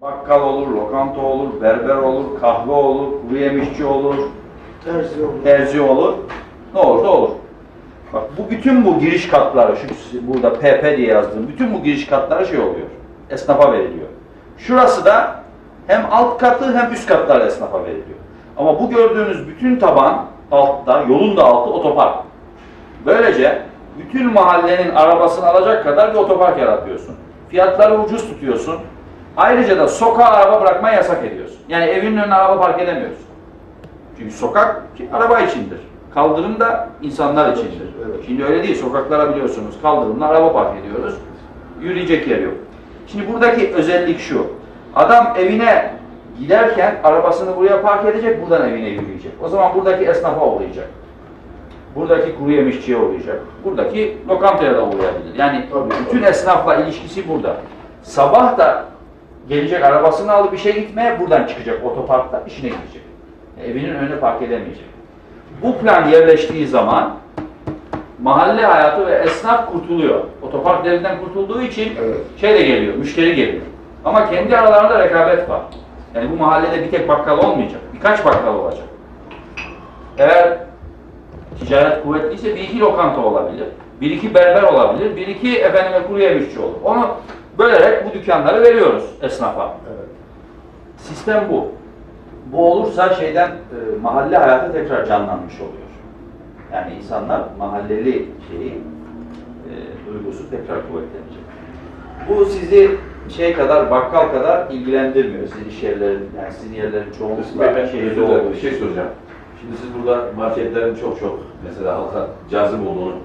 Bakkal olur, lokanta olur, berber olur, kahve olur, kuru yemişçi olur, Terzi olur. terzi olur. Ne olursa olur. Bak bu bütün bu giriş katları, şu burada PP diye yazdığım bütün bu giriş katları şey oluyor. Esnafa veriliyor. Şurası da hem alt katı hem üst katlar esnafa veriliyor. Ama bu gördüğünüz bütün taban altta, yolun da altı otopark. Böylece bütün mahallenin arabasını alacak kadar bir otopark yaratıyorsun. Fiyatları ucuz tutuyorsun. Ayrıca da sokağa araba bırakmayı yasak ediyorsun. Yani evinin önüne araba park edemiyorsun. Çünkü sokak ki araba içindir. Kaldırım da insanlar içindir. Evet. Şimdi öyle değil. Sokaklara biliyorsunuz kaldırımla araba park ediyoruz. Yürüyecek yer yok. Şimdi buradaki özellik şu. Adam evine giderken arabasını buraya park edecek, buradan evine yürüyecek. O zaman buradaki esnafa uğrayacak. Buradaki kuru yemişçiye uğrayacak. Buradaki lokantaya da uğrayabilir. Yani Tabii, bütün esnafla ilişkisi burada. Sabah da gelecek arabasını alıp işe gitmeye buradan çıkacak otoparkta işine gidecek. Evinin önüne park edemeyecek. Bu plan yerleştiği zaman mahalle hayatı ve esnaf kurtuluyor. Otopark devrinden kurtulduğu için Evet. şey de geliyor, müşteri geliyor. Ama kendi aralarında rekabet var. Yani bu mahallede bir tek bakkal olmayacak. Birkaç bakkal olacak. Eğer ticaret kuvvetliyse bir iki lokanta olabilir. Bir iki berber olabilir. Bir iki efendime kuru yemişçi olur. Onu bölerek bu dükkanları veriyoruz esnafa. Evet. Sistem bu. Bu olursa şeyden e, mahalle hayatı tekrar canlanmış oluyor. Yani insanlar mahalleli şeyi e, duygusu tekrar kuvvetlenecek. Bu sizi şey kadar bakkal kadar ilgilendirmiyor. Sizin iş yerlerin, yani sizin yerlerin çoğunlukla şehirde olduğu bir şey soracağım. Şimdi siz burada marketlerin çok çok mesela halka cazip olduğunu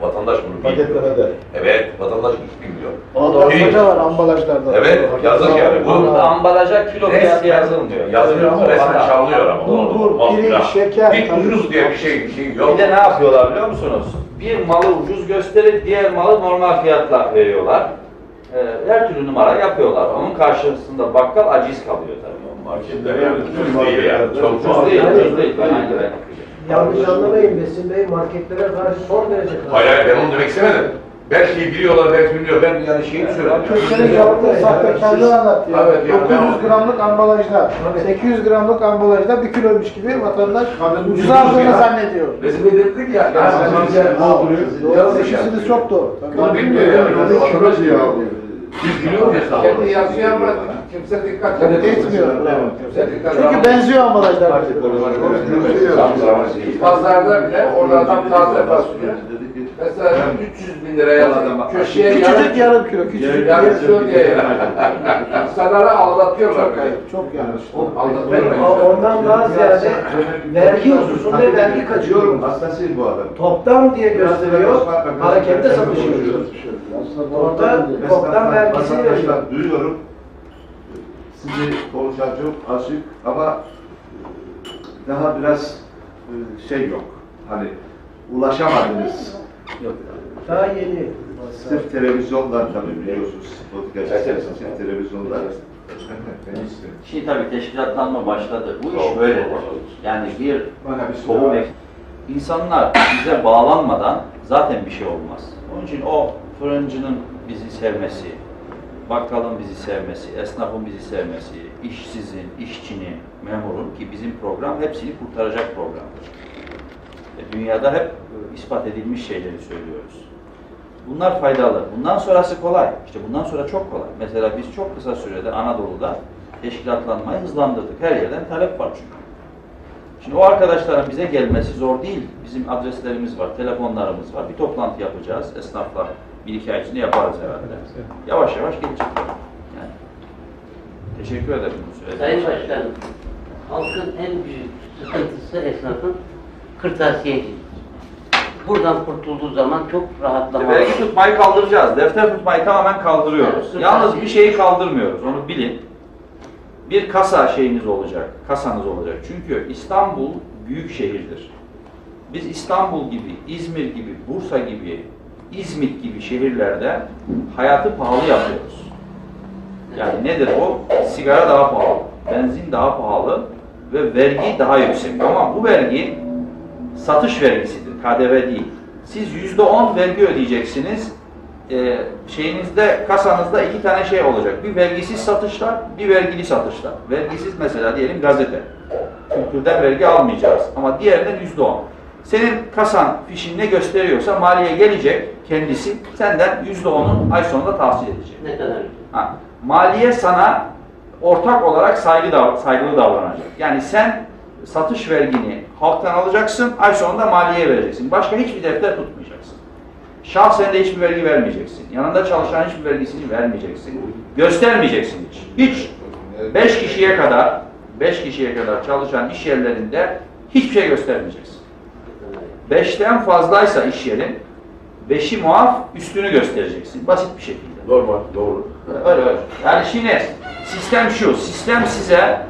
vatandaş bunu bilmiyor. Paketlere de. Evet, vatandaş hiç bilmiyor. Ambalajda var ambalajlarda. Evet, yazık yani. Bu- ambalaja kilo fiyatı yazılmıyor. Yazılıyor ama resmen çalınıyor ama. Mal- pirinç, ya. şeker, Bir tabii. ucuz diye bir şey, bir şey yok. Bir de ne yapıyorlar biliyor musunuz? Bir malı ucuz gösterip diğer malı normal fiyatla veriyorlar. Ee, her türlü numara yapıyorlar. Onun karşısında bakkal aciz kalıyor tabii. Marketler yani ucuz değil yani. Çok Ucuz değil, değil. ucuz değil. Ben. Yanlış anlamayın Besim Bey, marketlere karşı son derece karşı. Hayır hayır ben onu demek istemedim. Belki biliyorlar, belki bilmiyor. Ben yani şeyi söylüyorum. Türkiye'nin yaptığı sahtekarlığı anlatıyor. Evet, ya. 900 gramlık ambalajda, 800 gramlık ambalajda bir kiloymuş gibi vatandaş ucuz aldığını zannediyor. Resim edildik ya. Ya, Yazık Doğru, yani. işiniz çok doğru. Bunu bilmiyor ya. Biz biliyoruz ya. Kendi yazıyor ama kimse dikkat Etmiyor. Kimse dikkat Çünkü benziyor ambalajlar. Pazarda bile orada adam taze fasulye. Mesela 300 bin liraya köşeye Küçücük yarım, yarım kilo, küçücük yarım kilo diye yani. İnsanları aldatıyorlar. Çok yanlış. Ondan daha ziyade vergi hususunda vergi kaçıyor. Hastasıyım bu adam. Toptan diye gösteriyor, harekette satışıyor. Orada toptan vergisini veriyor. Duyuyorum. Sizi konuşan çok açık ama e, daha biraz e, şey yok. Hani ulaşamadınız. Daha yeni. Sırf televizyondan tabii biliyorsunuz. Podcast sırf televizyondan. Şimdi tabii teşkilatlanma başladı. Bu iş doğru. Yani bir tohum İnsanlar bize bağlanmadan zaten bir şey olmaz. Onun için o fırıncının bizi sevmesi, bakkalın bizi sevmesi, esnafın bizi sevmesi, işsizin, işçinin, memurun ki bizim program hepsini kurtaracak programdır. E, Dünyada hep e, ispat edilmiş şeyleri söylüyoruz. Bunlar faydalı. Bundan sonrası kolay. İşte bundan sonra çok kolay. Mesela biz çok kısa sürede Anadolu'da teşkilatlanmayı hızlandırdık. Her yerden talep var çünkü. Şimdi o arkadaşların bize gelmesi zor değil. Bizim adreslerimiz var, telefonlarımız var. Bir toplantı yapacağız esnafla. Bir iki ay içinde yaparız herhalde. Yavaş yavaş gelecekler. Yani. Teşekkür ederim. bu söylediğiniz Sayın. Başkanım, halkın en büyük sıkıntısı esnafın kırtasiyecilik. Buradan kurtulduğu zaman çok rahatlama. Vergi tutmayı kaldıracağız. Defter tutmayı tamamen kaldırıyoruz. Evet, Yalnız bir şeyi kaldırmıyoruz. Onu bilin. Bir kasa şeyiniz olacak. Kasanız olacak. Çünkü İstanbul büyük şehirdir. Biz İstanbul gibi, İzmir gibi, Bursa gibi, İzmit gibi şehirlerde hayatı pahalı yapıyoruz. Yani nedir o? Sigara daha pahalı, benzin daha pahalı ve vergi daha yüksek. Ama bu vergi satış vergisidir, KDV değil. Siz yüzde on vergi ödeyeceksiniz, e, şeyinizde, kasanızda iki tane şey olacak. Bir vergisiz satışlar, bir vergili satışlar. Vergisiz mesela diyelim gazete. Kültürden vergi almayacağız ama diğerinden yüzde on. Senin kasan fişin ne gösteriyorsa maliye gelecek kendisi senden yüzde onun ay sonunda tahsil edecek. Ne kadar. Ha, maliye sana ortak olarak saygı dav- saygılı davranacak. Yani sen satış vergini halktan alacaksın, ay sonunda maliyeye vereceksin. Başka hiçbir defter tutmayacaksın. Şahsen de hiçbir vergi vermeyeceksin. Yanında çalışan hiçbir vergisini vermeyeceksin. Göstermeyeceksin hiç. Hiç. Beş kişiye kadar, beş kişiye kadar çalışan iş yerlerinde hiçbir şey göstermeyeceksin. Beşten fazlaysa iş yerin, beşi muaf, üstünü göstereceksin. Basit bir şekilde. Normal, doğru. Öyle öyle. Yani şimdi sistem şu, sistem size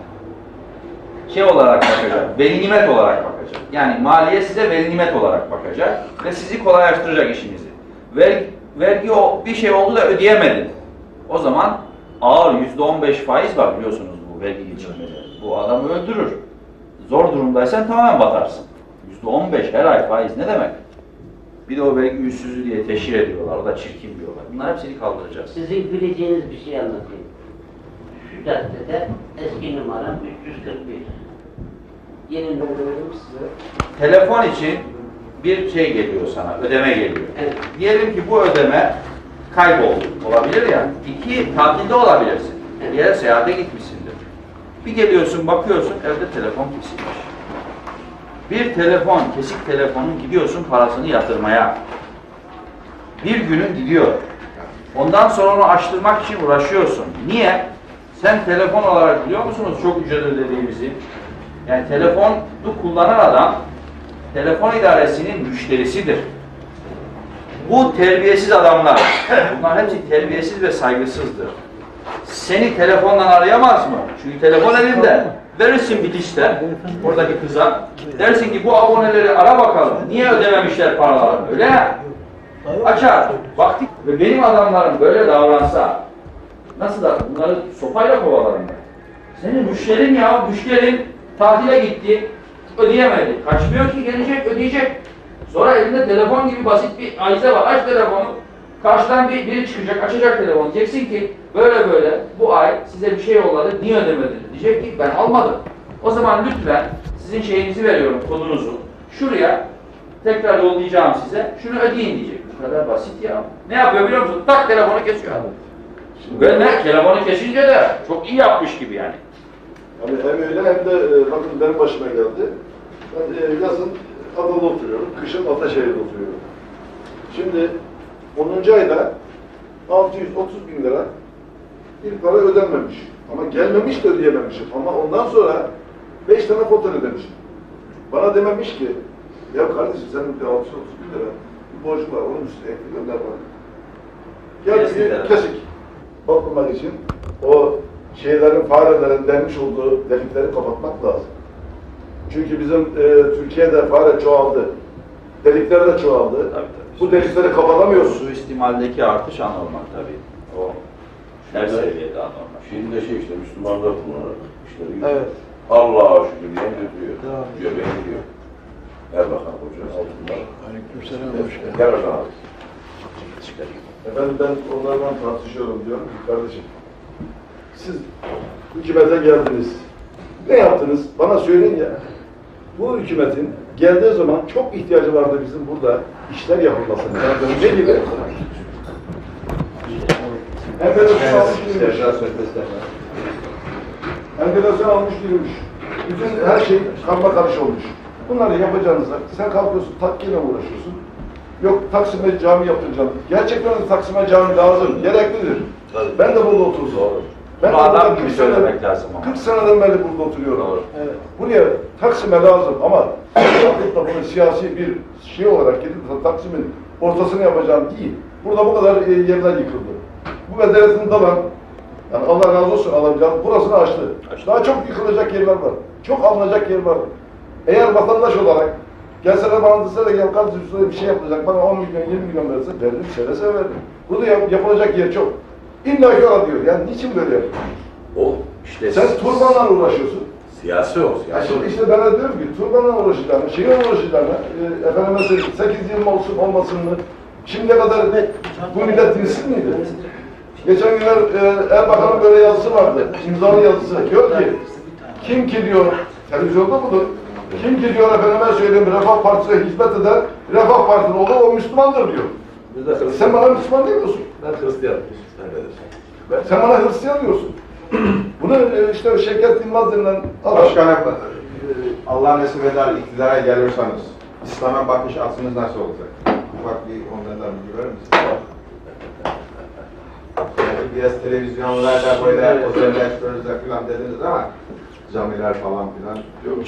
şey olarak bakacak, veli nimet olarak bakacak. Yani maliye size veli nimet olarak bakacak ve sizi kolaylaştıracak işinizi. Vergi, vergi o bir şey oldu da ödeyemedin. O zaman ağır yüzde on beş faiz var biliyorsunuz bu vergi geçirmede. Bu adamı öldürür. Zor durumdaysan tamamen batarsın. Yüzde on beş her ay faiz ne demek? Bir de o vergi yüzsüzlüğü diye teşhir ediyorlar. O da çirkin diyorlar. Bunlar hepsini kaldıracağız. Sizin bileceğiniz bir şey anlatayım. Şu caddede eski numaram 341. Yeni numaram size. Telefon için bir şey geliyor sana, ödeme geliyor. Evet. Diyelim ki bu ödeme kayboldu. Olabilir ya. İki, tatilde olabilirsin. Bir yere seyahate gitmişsindir. Bir geliyorsun, bakıyorsun, evde telefon kesilmiş. Bir telefon, kesik telefonun gidiyorsun parasını yatırmaya. Bir günün gidiyor. Ondan sonra onu açtırmak için uğraşıyorsun. Niye? Sen telefon olarak biliyor musunuz çok ücret ödediğimizi? Yani telefonu kullanan adam telefon idaresinin müşterisidir. Bu terbiyesiz adamlar. Bunlar hepsi terbiyesiz ve saygısızdır. Seni telefondan arayamaz mı? Çünkü telefon elinde. Verirsin bitişte oradaki kıza. Dersin ki bu aboneleri ara bakalım. Niye ödememişler paralarını? Öyle ya. Açar. Baktık ve benim adamlarım böyle davransa nasıl da bunları sopayla kovalarım ben. Senin müşterin ya, müşterin tatile gitti, ödeyemedi. Kaçmıyor ki gelecek, ödeyecek. Sonra elinde telefon gibi basit bir ayize var. Aç telefonu. Karşıdan bir, biri çıkacak, açacak telefonu. Diyeceksin ki böyle böyle bu ay size bir şey yolladı, niye ödemediniz? Diyecek ki ben almadım. O zaman lütfen sizin şeyinizi veriyorum, kodunuzu. Şuraya tekrar yollayacağım size. Şunu ödeyin diyecek. Bu kadar basit ya. Ne yapıyor biliyor musun? Tak telefonu kesiyor adam. Ve ne? Telefonu kesince de çok iyi yapmış gibi yani. Yani hem öyle hem de e, bakın benim başıma geldi. Ben e, yazın Adana'da oturuyorum, kışın Ataşehir'de oturuyorum. Şimdi 10. ayda 630 bin lira bir para ödenmemiş. Ama gelmemiş de ödeyememişim. Ama ondan sonra 5 tane foto ödemişim. Bana dememiş ki, ya kardeşim senin bir 630 bin lira bir borcun var, onun üstüne ekle gönder bana. Gel tarafı. kesik. Bakmamak için o şeylerin, farelerin denmiş olduğu delikleri kapatmak lazım. Çünkü bizim e, Türkiye'de fare çoğaldı. Delikler de çoğaldı. Tabii, tabii. Bu delikleri kapatamıyoruz. Suistimaldeki artış anormal tabii. O her Şimdi- seviyede anormal. Şimdi de şey işte Müslümanlar kullanarak işleri. Evet. Allah'a şükür diye götürüyor. Tamam. Göbeğe gidiyor. Erbakan Hoca. Aleykümselam, hoş geldin. Gel bakalım abi. Efendim ben onlarla tartışıyorum diyorum ki kardeşim siz hükümete geldiniz. Ne yaptınız? Bana söyleyin ya. Bu hükümetin geldiği zaman çok ihtiyacı vardı bizim burada işler yapılmasına. Yani ne gibi? Enflasyon almış girmiş. Enflasyon almış girmiş. Bütün her şey karma karış olmuş. Bunları yapacağınıza sen kalkıyorsun takkiyle uğraşıyorsun. Yok Taksim'e cami yaptıracağım. Gerçekten Taksim'e cami lazım, gereklidir. Ben de burada oturuyorum. Ben Bunu adam gibi 40 sene- söylemek lazım ama. 40 seneden beri burada oturuyorum. Evet. Buraya Taksim'e lazım ama da bunu siyasi bir şey olarak gidip de Taksim'in ortasını yapacağım değil. Burada bu kadar e, yerler yıkıldı. Bu bedeletini dalan, yani Allah razı olsun alacağım, burasını açtı. Açtı. Daha çok yıkılacak yerler var. Çok alınacak yer var. Eğer vatandaş olarak gelseler bana deseler ki kardeşim şurada bir şey yapılacak, bana 10 milyon, 20 milyon verse veririm, seve seve veririm. Burada yap- yapılacak yer çok. İlla al diyor. Yani niçin böyle yapıyor? O işte Sen turbanla uğraşıyorsun. siyasi o Ya siyasi. şimdi işte ben de diyorum ki turbanla uğraşacağını, şeyle uğraşacağını, e, efendime söyleyeyim 8 yıl olsun olmasın mı, Şimdiye kadar bu millet dinsiz miydi? Geçen günler e, Erbakan'ın böyle yazısı vardı. imzalı yazısı. Diyor ki kim ki diyor, televizyonda budur. Kim ki diyor efendime söyleyeyim Refah Partisi'ne hizmet eder, Refah Partisi'nin olur o Müslümandır diyor. Sen bana Müslüman demiyorsun. Ben Hristiyanım. Ben Sen bana Hristiyan diyorsun. Bunu e, işte Şevket Yılmaz denilen adam. Başkanım, e, Allah nasip eder iktidara gelirseniz, İslam'a bakış açınız nasıl olacak? Ufak bir onlardan bilgi verir misiniz? Yani biraz televizyonlarda böyle özelleştiriyoruz da filan dediniz ama camiler falan filan.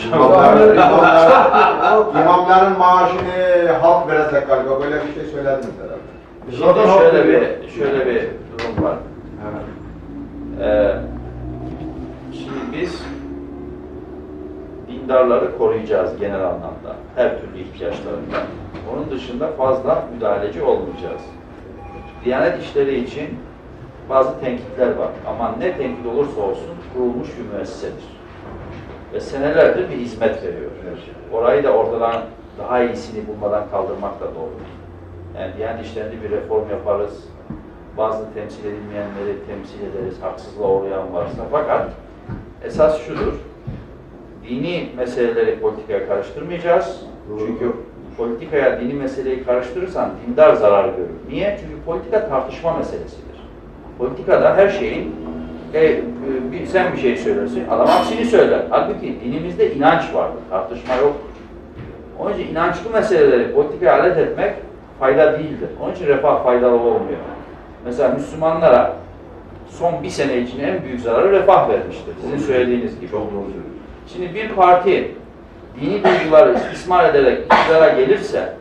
İmamların, imamların, imamların maaşını halk verecek galiba. Böyle bir şey söylediniz herhalde. Şimdi şöyle bir, şöyle bir durum var. Ee, şimdi biz dindarları koruyacağız genel anlamda. Her türlü ihtiyaçlarında. Onun dışında fazla müdahaleci olmayacağız. Diyanet işleri için bazı tenkitler var. Ama ne tenkit olursa olsun kurulmuş bir müessesedir. Ve senelerdir bir hizmet veriyor. Orayı da ortadan daha iyisini bulmadan kaldırmak da doğru. Yani Diyanet işlerinde bir reform yaparız. Bazı temsil edilmeyenleri temsil ederiz. Haksızlığa uğrayan varsa. Fakat esas şudur. Dini meseleleri politikaya karıştırmayacağız. Çünkü politikaya dini meseleyi karıştırırsan dindar zarar görür. Niye? Çünkü politika tartışma meselesidir. Politikada her şeyin e, e, bir, sen bir şey söylersin, adam aksini söyler. Halbuki dinimizde inanç vardır, tartışma yok. Onun için inançlı meseleleri politikaya alet etmek fayda değildir. Onun için refah faydalı olmuyor. Mesela Müslümanlara son bir sene için en büyük zararı refah vermiştir. Sizin söylediğiniz gibi. Çok doğru. Şimdi bir parti dini duyguları istismar ederek iktidara gelirse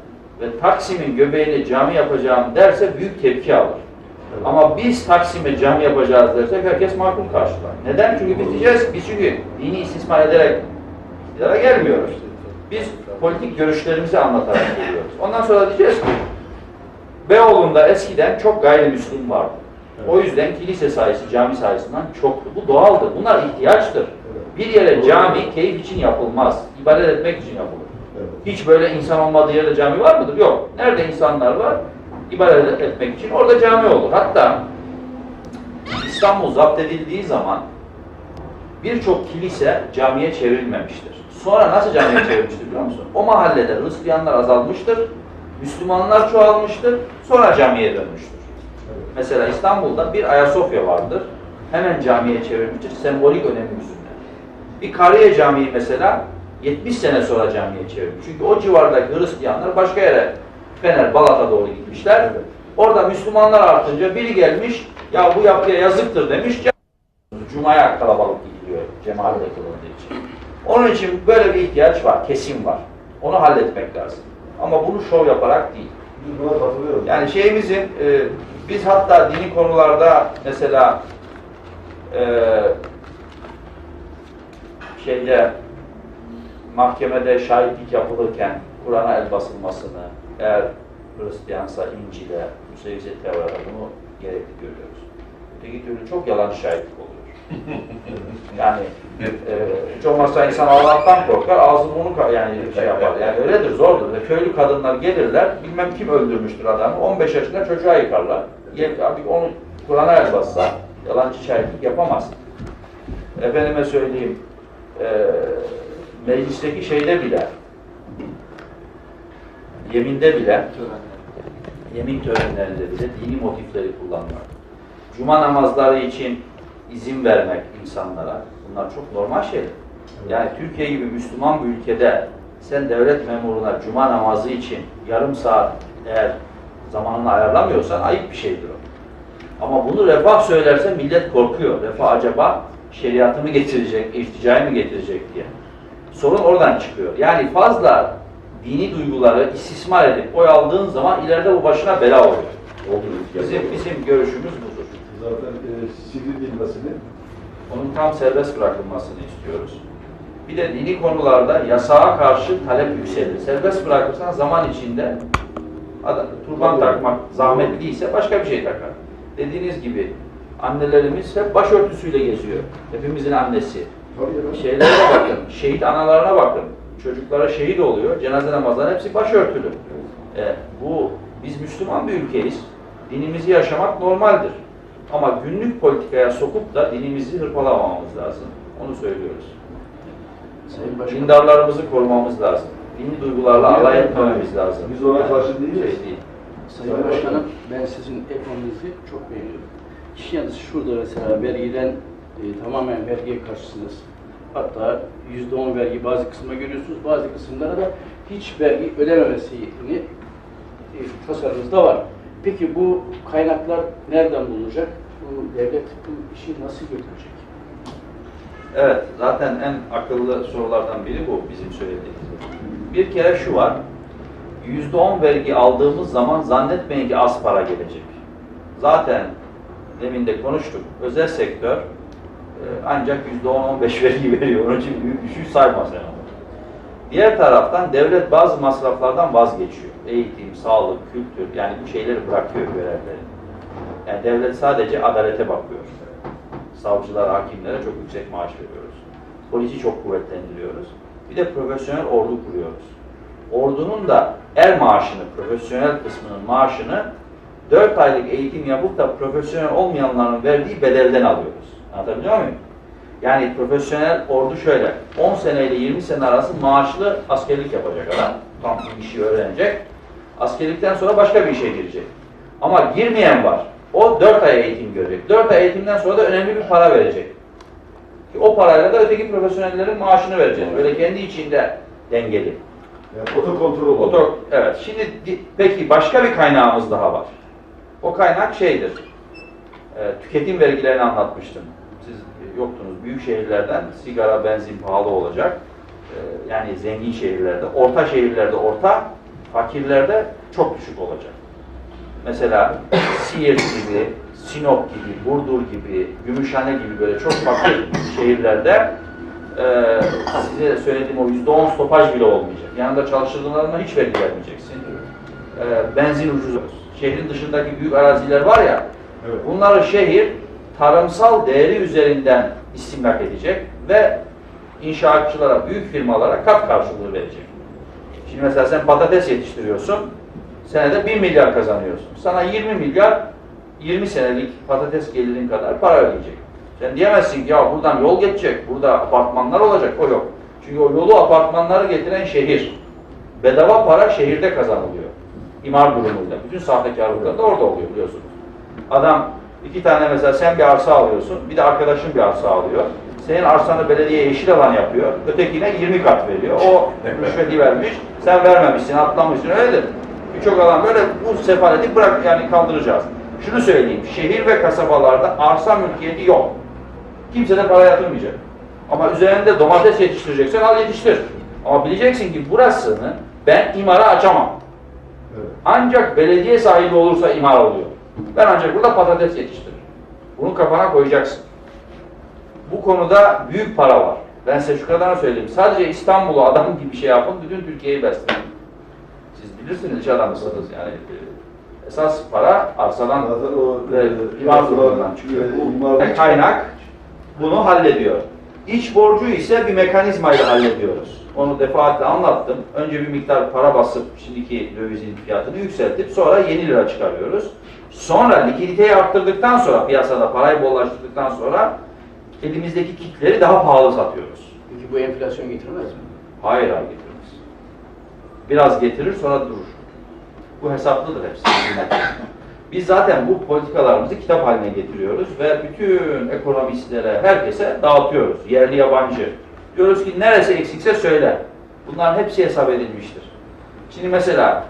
ve Taksim'in göbeğini cami yapacağım derse büyük tepki alır. Ama biz Taksim'e cami yapacağız dersek herkes makul karşılar. Neden? Çünkü biz diyeceğiz, biz çünkü dini istismar ederek iktidara gelmiyoruz. Biz politik görüşlerimizi anlatarak geliyoruz. Ondan sonra diyeceğiz ki Beyoğlu'nda eskiden çok gayrimüslim vardı. O yüzden kilise sayısı cami sayısından çoktu. Bu doğaldır. Bunlar ihtiyaçtır. Bir yere cami keyif için yapılmaz. İbadet etmek için yapılır. Hiç böyle insan olmadığı yerde cami var mıdır? Yok. Nerede insanlar var? İbadet etmek için orada cami olur. Hatta İstanbul zapt edildiği zaman birçok kilise camiye çevrilmemiştir. Sonra nasıl camiye çevrilmiştir biliyor musun? O mahallede Hristiyanlar azalmıştır, Müslümanlar çoğalmıştır, sonra camiye dönmüştür. Mesela İstanbul'da bir Ayasofya vardır. Hemen camiye çevrilmiştir. Sembolik önemi yüzünden. Bir Kariye Camii mesela 70 sene sonra camiye çevrilmiş. Çünkü o civardaki Hristiyanlar başka yere Fener, Balat'a doğru gitmişler. Orada Müslümanlar artınca biri gelmiş, ya bu yapıya yazıktır demiş. Cuma'ya kalabalık gidiliyor cemaatle kılındığı için. Onun için böyle bir ihtiyaç var, kesin var. Onu halletmek lazım. Ama bunu şov yaparak değil. Yani şeyimizin, e, biz hatta dini konularda mesela e, şeyde mahkemede şahitlik yapılırken Kur'an'a el basılmasını, eğer Hristiyansa İncil'e, Musevise Tevrat'a bunu gerekli görüyoruz. Öteki türlü çok yalan şahitlik oluyor. yani e, hiç olmazsa insan Allah'tan korkar, ağzını ka- yani şey yapar. Yani öyledir, zordur. Ve köylü kadınlar gelirler, bilmem kim öldürmüştür adamı, 15 yaşında çocuğa yıkarlar. Abi onu Kur'an'a el bassa, yalancı şahitlik yapamaz. Efendime söyleyeyim, e, meclisteki şeyde bile, yeminde bile, yemin törenlerinde bile dini motifleri kullanmak. Cuma namazları için izin vermek insanlara, bunlar çok normal şeyler. Yani Türkiye gibi Müslüman bir ülkede sen devlet memuruna cuma namazı için yarım saat eğer zamanını ayarlamıyorsan ayıp bir şeydir o. Ama bunu refah söylerse millet korkuyor. Refah acaba şeriatı mı getirecek, irticayı mı getirecek diye. Sorun oradan çıkıyor. Yani fazla dini duyguları istismar edip oy aldığın zaman ileride bu başına bela oluyor. Bizim, bizim görüşümüz. Zaten e, sivri bilmesini Onun tam serbest bırakılmasını istiyoruz. Bir de dini konularda yasağa karşı talep yükselir. Serbest bırakırsan zaman içinde adam, turban takmak zahmetliyse başka bir şey takar. Dediğiniz gibi annelerimiz hep başörtüsüyle geziyor. Hepimizin annesi. Şeylere bakın, şehit analarına bakın. Çocuklara şehit oluyor, cenaze namazları hepsi başörtülü. E, bu Biz Müslüman bir ülkeyiz. Dinimizi yaşamak normaldir. Ama günlük politikaya sokup da dinimizi hırpalamamamız lazım. Onu söylüyoruz. Dindarlarımızı korumamız lazım. Dini duygularla alay etmememiz lazım. Biz ona karşı değiliz. Şey değil. Sayın Başkanım, ben sizin ekonominizi çok beğeniyorum. Yanlısı şurada mesela vergiden e, tamamen vergiye karşısınız. Hatta yüzde on vergi bazı kısma görüyorsunuz, bazı kısımlara da hiç vergi ödememesini e, tasarınızda var. Peki bu kaynaklar nereden bulunacak? Bu devlet bu işi nasıl götürecek? Evet, zaten en akıllı sorulardan biri bu bizim söylediğimiz. Bir kere şu var, yüzde on vergi aldığımız zaman zannetmeyin ki az para gelecek. Zaten demin de konuştuk, özel sektör e, ancak yüzde on, on beş vergi veriyor. Onun için büyük düşüş sayma sen onu. Diğer taraftan devlet bazı masraflardan vazgeçiyor. Eğitim, sağlık, kültür, yani bu şeyleri bırakıyor görevleri. Yani devlet sadece adalete bakıyor savcılar, hakimlere çok yüksek maaş veriyoruz. Polisi çok kuvvetlendiriyoruz. Bir de profesyonel ordu kuruyoruz. Ordunun da er maaşını, profesyonel kısmının maaşını 4 aylık eğitim yapıp da profesyonel olmayanların verdiği bedelden alıyoruz. Anlatabiliyor muyum? Yani profesyonel ordu şöyle, 10 seneyle 20 sene arası maaşlı askerlik yapacak adam. Tam bir işi öğrenecek. Askerlikten sonra başka bir işe girecek. Ama girmeyen var. O 4 ay eğitim görecek. 4 ay eğitimden sonra da önemli bir para verecek. Ki o parayla da öteki profesyonellerin maaşını vereceğiz. Böyle kendi içinde dengeli. Yani otokontrol. Oto, evet. Şimdi di- peki başka bir kaynağımız daha var. O kaynak şeydir. Ee, tüketim vergilerini anlatmıştım. Yoktunuz. Büyük şehirlerden sigara, benzin pahalı olacak. Ee, yani zengin şehirlerde, orta şehirlerde orta, fakirlerde çok düşük olacak. Mesela Siirt gibi, Sinop gibi, Burdur gibi, Gümüşhane gibi böyle çok farklı şehirlerde e, size söylediğim o yüzde on stopaj bile olmayacak. Yanında çalıştırdığlarına hiç vergi vermeyeceksin. E, benzin ucuz. Şehrin dışındaki büyük araziler var ya, Evet. bunları şehir tarımsal değeri üzerinden istimlak edecek ve inşaatçılara, büyük firmalara kat karşılığı verecek. Şimdi mesela sen patates yetiştiriyorsun, senede 1 milyar kazanıyorsun. Sana 20 milyar 20 senelik patates gelirin kadar para ödeyecek. Sen diyemezsin ki ya buradan yol geçecek, burada apartmanlar olacak. O yok. Çünkü o yolu apartmanları getiren şehir. Bedava para şehirde kazanılıyor. İmar durumuyla. Bütün sahtekarlıklar da orada oluyor biliyorsunuz. Adam iki tane mesela sen bir arsa alıyorsun, bir de arkadaşın bir arsa alıyor. Senin arsanı belediye yeşil alan yapıyor, ötekine 20 kat veriyor. O rüşveti vermiş, sen vermemişsin, atlamışsın, öyledir. Birçok alan böyle bu sefaleti bırak yani kaldıracağız. Şunu söyleyeyim, şehir ve kasabalarda arsa mülkiyeti yok. Kimse de para yatırmayacak. Ama üzerinde domates yetiştireceksen al yetiştir. Ama bileceksin ki burasını ben imara açamam. Evet. Ancak belediye sahibi olursa imar oluyor. Ben ancak burada patates yetiştiririm. Bunu kafana koyacaksın. Bu konuda büyük para var. Ben size şu kadarını söyleyeyim. Sadece İstanbul'u adam gibi şey yapın, bütün Türkiye'yi besleyin. Siz bilirsiniz iş adamısınız yani. Ee, Esas para arsadan ve e, imar durumundan çıkıyor. Bu kaynak bunu hallediyor. İç borcu ise bir mekanizmayla hallediyoruz. Onu defaatle anlattım. Önce bir miktar para basıp şimdiki dövizin fiyatını yükseltip sonra yeni lira çıkarıyoruz. Sonra likiditeyi arttırdıktan sonra piyasada parayı bollaştırdıktan sonra elimizdeki kitleri daha pahalı satıyoruz. Peki bu enflasyon getirmez mi? Hayır hayır getirmez. Biraz getirir sonra durur. Bu hesaplıdır hepsi. Biz zaten bu politikalarımızı kitap haline getiriyoruz ve bütün ekonomistlere, herkese dağıtıyoruz. Yerli yabancı. Diyoruz ki neresi eksikse söyle. Bunların hepsi hesap edilmiştir. Şimdi mesela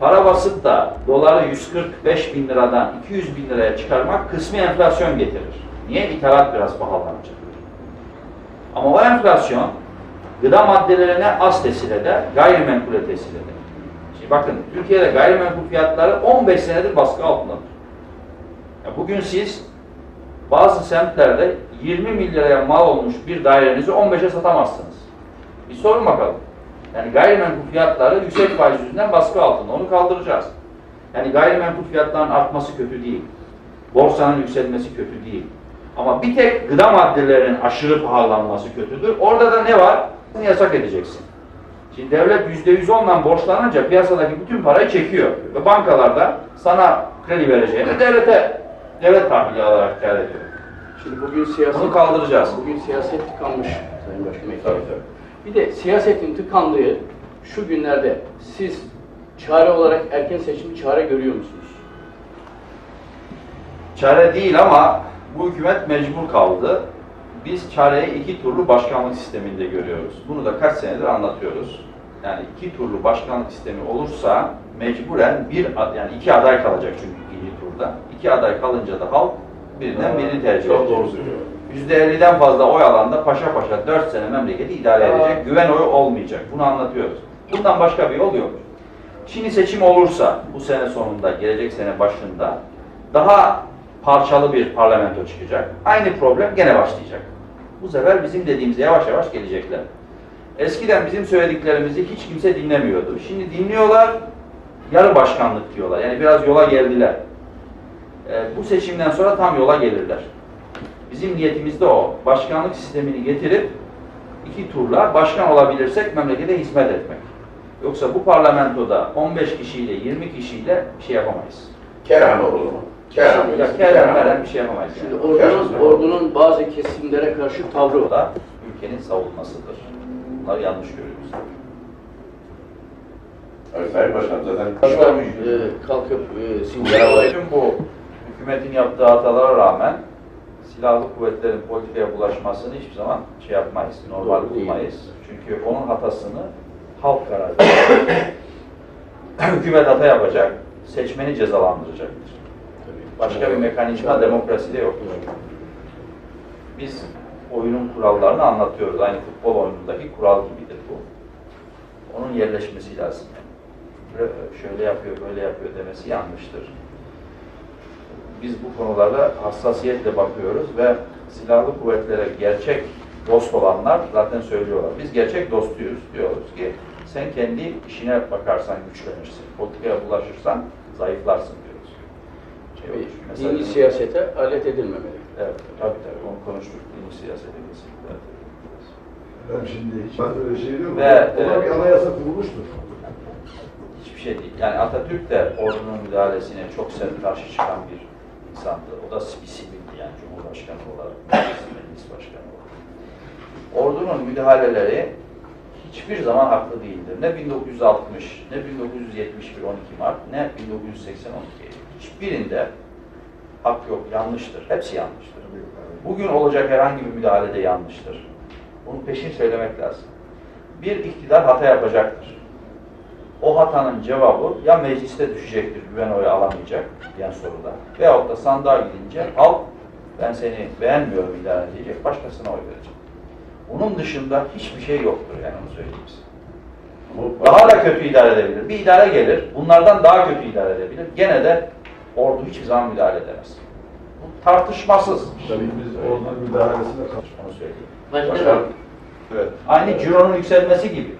para basıp da doları 145 bin liradan 200 bin liraya çıkarmak kısmi enflasyon getirir. Niye? İthalat biraz pahalanacak. Ama o enflasyon gıda maddelerine az tesir eder, gayrimenkule tesir eder. Şimdi bakın Türkiye'de gayrimenkul fiyatları 15 senedir baskı altındadır. Ya bugün siz bazı semtlerde 20 milyara mal olmuş bir dairenizi 15'e satamazsınız. Bir sorun bakalım. Yani gayrimenkul fiyatları yüksek faiz yüzünden baskı altında. Onu kaldıracağız. Yani gayrimenkul fiyatlarının artması kötü değil. Borsanın yükselmesi kötü değil. Ama bir tek gıda maddelerinin aşırı pahalanması kötüdür. Orada da ne var? Yasak edeceksin. Şimdi devlet yüzde yüz ondan borçlanınca piyasadaki bütün parayı çekiyor. Ve bankalarda sana kredi vereceğine devlete, devlet tahvili alarak kâr ediyor. Şimdi bugün siyaset... Bunu kaldıracağız. Bugün siyaset tıkanmış Sayın Başkanım. Bir de siyasetin tıkandığı şu günlerde siz çare olarak erken seçimi çare görüyor musunuz? Çare değil ama bu hükümet mecbur kaldı. Biz çareyi iki turlu başkanlık sisteminde görüyoruz. Bunu da kaç senedir anlatıyoruz. Yani iki turlu başkanlık sistemi olursa mecburen bir yani iki aday kalacak çünkü ikinci turda. İki aday kalınca da halk birinden birini tercih Çok edecek. doğru söylüyor. %50'den fazla oy alanda paşa paşa 4 sene memleketi idare edecek. Güven oyu olmayacak. Bunu anlatıyoruz. Bundan başka bir yol yok. Şimdi seçim olursa bu sene sonunda, gelecek sene başında daha parçalı bir parlamento çıkacak. Aynı problem gene başlayacak. Bu sefer bizim dediğimize yavaş yavaş gelecekler. Eskiden bizim söylediklerimizi hiç kimse dinlemiyordu. Şimdi dinliyorlar, yarı başkanlık diyorlar. Yani biraz yola geldiler. Ee, bu seçimden sonra tam yola gelirler. Bizim niyetimiz de o. Başkanlık sistemini getirip iki turla başkan olabilirsek memlekete hizmet etmek. Yoksa bu parlamentoda 15 kişiyle 20 kişiyle bir şey yapamayız. Kerem olur mu? Kerem. Ya kerem veren bir şey yapamayız. Şimdi Yani. ordunun, ordunun bazı kesimlere karşı tavrı da ülkenin savunmasıdır. Bunları yanlış görüyoruz. Evet, Sayın Başkan zaten Şu an e, kalkıp e, Sincar'a bu hükümetin yaptığı hatalara rağmen silahlı kuvvetlerin politikaya bulaşmasını hiçbir zaman şey yapmayız, normal Doğru değil. bulmayız. Çünkü onun hatasını halk karar verir. Hükümet hata yapacak, seçmeni cezalandıracaktır. Başka bir mekanizma demokraside yok. Biz oyunun kurallarını anlatıyoruz. Aynı futbol oyunundaki kural gibidir bu. Onun yerleşmesi lazım. Şöyle yapıyor, böyle yapıyor demesi yanlıştır. Biz bu konulara hassasiyetle bakıyoruz ve silahlı kuvvetlere gerçek dost olanlar zaten söylüyorlar. Biz gerçek dostuyuz. Diyoruz ki sen kendi işine bakarsan güçlenirsin. Politikaya bulaşırsan zayıflarsın diyoruz. Şey olur, mesela- dini siyasete alet edilmemeli. Evet, tabii tabii. Onu konuştuk. Dini siyasete kesinlikle. Ben şimdi hiç ben öyle şey diyorum. Ve, Ona e, bir anayasa kurulmuştur. Hiçbir şey değil. Yani Atatürk de ordunun müdahalesine çok sert karşı çıkan bir insandı. O da bir yani Cumhurbaşkanı olarak, meclis başkanı olarak. Ordunun müdahaleleri hiçbir zaman haklı değildir. Ne 1960, ne 1971 12 Mart, ne 1980 12 Eylül. Hiçbirinde hak yok, yanlıştır. Hepsi yanlıştır. Bugün olacak herhangi bir müdahalede yanlıştır. Bunun peşin söylemek lazım. Bir iktidar hata yapacaktır. O hatanın cevabı ya mecliste düşecektir, güven oyu alamayacak diyen soruda. Veyahut da sandığa gidince halk ben seni beğenmiyorum idare diyecek, başkasına oy verecek. Bunun dışında hiçbir şey yoktur yani onu söyleyeyim size. Bu- Daha da kötü idare edebilir. Bir idare gelir, bunlardan daha kötü idare edebilir. Gene de ordu hiçbir zaman müdahale edemez. Bu tartışmasız. Tabii biz ordunun müdahalesine. Onu söyleyeyim. Başkan. Başkanım, Evet. Aynı cironun yükselmesi gibi.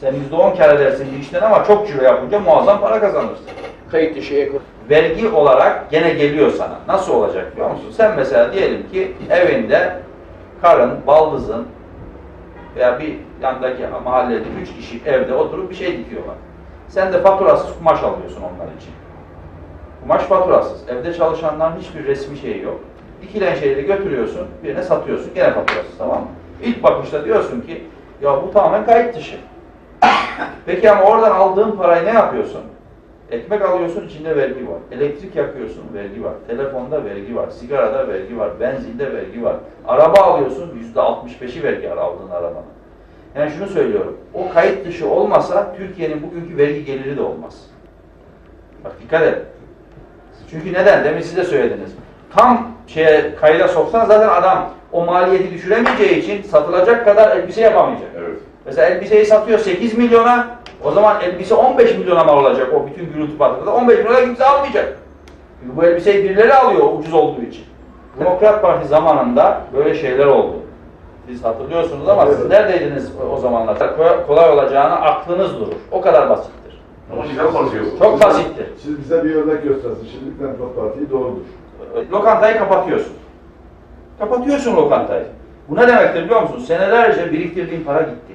Sen %10 kar edersin bir işten ama çok ciro yapınca muazzam para kazanırsın. Kayıt dışı ekonomi. Vergi olarak gene geliyor sana. Nasıl olacak biliyor musun? Sen mesela diyelim ki evinde karın, baldızın veya bir yandaki mahallede üç kişi evde oturup bir şey dikiyorlar. Sen de faturasız kumaş alıyorsun onlar için. Kumaş faturasız. Evde çalışanların hiçbir resmi şeyi yok. Dikilen şeyleri götürüyorsun, birine satıyorsun. Gene faturasız tamam mı? İlk bakışta diyorsun ki ya bu tamamen kayıt dışı. Peki ama oradan aldığın parayı ne yapıyorsun? Ekmek alıyorsun içinde vergi var. Elektrik yakıyorsun vergi var. Telefonda vergi var. Sigarada vergi var. Benzinde vergi var. Araba alıyorsun yüzde 65'i vergi var aldığın arabanın. Yani şunu söylüyorum. O kayıt dışı olmasa Türkiye'nin bugünkü vergi geliri de olmaz. Bak dikkat et. Çünkü neden? Demin siz de söylediniz. Tam şeye kayda soksan zaten adam o maliyeti düşüremeyeceği için satılacak kadar elbise yapamayacak. Evet. Mesela elbiseyi satıyor 8 milyona, o zaman elbise 15 milyona mal olacak o bütün gürültü patladı. 15 milyona kimse almayacak. Çünkü bu elbiseyi birileri alıyor ucuz olduğu için. Demokrat Parti zamanında böyle şeyler oldu. Siz hatırlıyorsunuz ama siz neredeydiniz o- zamanlar? Kolay- olacağına aklınız durur. O kadar basittir. Ama güzel. Çok basittir. Siz bize bir örnek göstersin. Şimdi Demokrat Parti doğrudur. Lokantayı kapatıyorsun. Kapatıyorsun lokantayı. Bu ne demektir biliyor musun? Senelerce biriktirdiğin para gitti.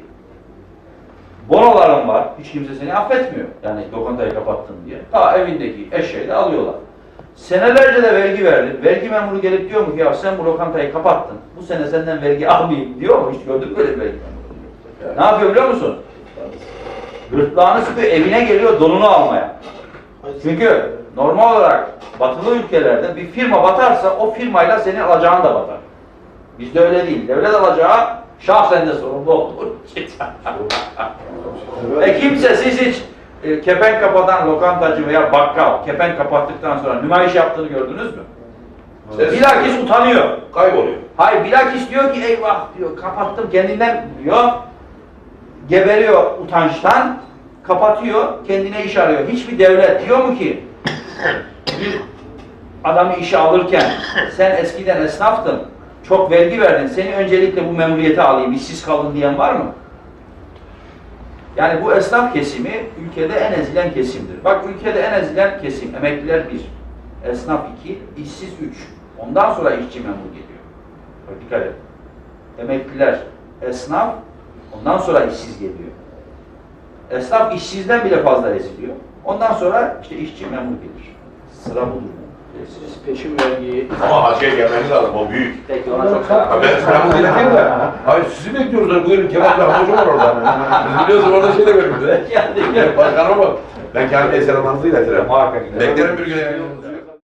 Bonoların var. Hiç kimse seni affetmiyor. Yani lokantayı kapattın diye. Ta evindeki eşeği de alıyorlar. Senelerce de vergi verdin. Vergi memuru gelip diyor mu ki ya sen bu lokantayı kapattın. Bu sene senden vergi almayayım diyor mu? Hiç gördün mü vergi memuru? Ne yapıyor biliyor musun? Gırtlağını sıkıyor, evine geliyor donunu almaya. Çünkü normal olarak batılı ülkelerde bir firma batarsa o firmayla senin alacağın da batar. Bizde öyle değil. Devlet alacağı şahsen de sorumlu olur. e kimse siz hiç e, kepenk kapatan lokantacı veya bakkal kepenk kapattıktan sonra nümayiş yaptığını gördünüz mü? Bilakis utanıyor. Kayboluyor. Hayır bilakis diyor ki eyvah diyor kapattım kendinden diyor. Geberiyor utançtan. Kapatıyor. Kendine iş arıyor. Hiçbir devlet diyor mu ki bir adamı işe alırken sen eskiden esnaftın. Çok vergi verdin. Seni öncelikle bu memuriyete alayım. işsiz kaldın diyen var mı? Yani bu esnaf kesimi ülkede en ezilen kesimdir. Bak ülkede en ezilen kesim emekliler bir, esnaf iki, işsiz üç. Ondan sonra işçi memur geliyor. Bak dikkat et. Emekliler, esnaf, ondan sonra işsiz geliyor. Esnaf işsizden bile fazla eziliyor. Ondan sonra işte işçi memur gelir. Sıra budur. Siz peşin vergiyi Ama Hacı'ya gelmeniz lazım, o büyük. Peki ona çok Ha, ben İstanbul değilim de. Hayır sizi bekliyoruz. Buyurun Kemal hoca var orada. Biz biliyoruz orada şey de verir bize. Yani Başkanım bak. Ben kendime selamlarınızı iletirim. Muhakkak. Beklerim bir gün.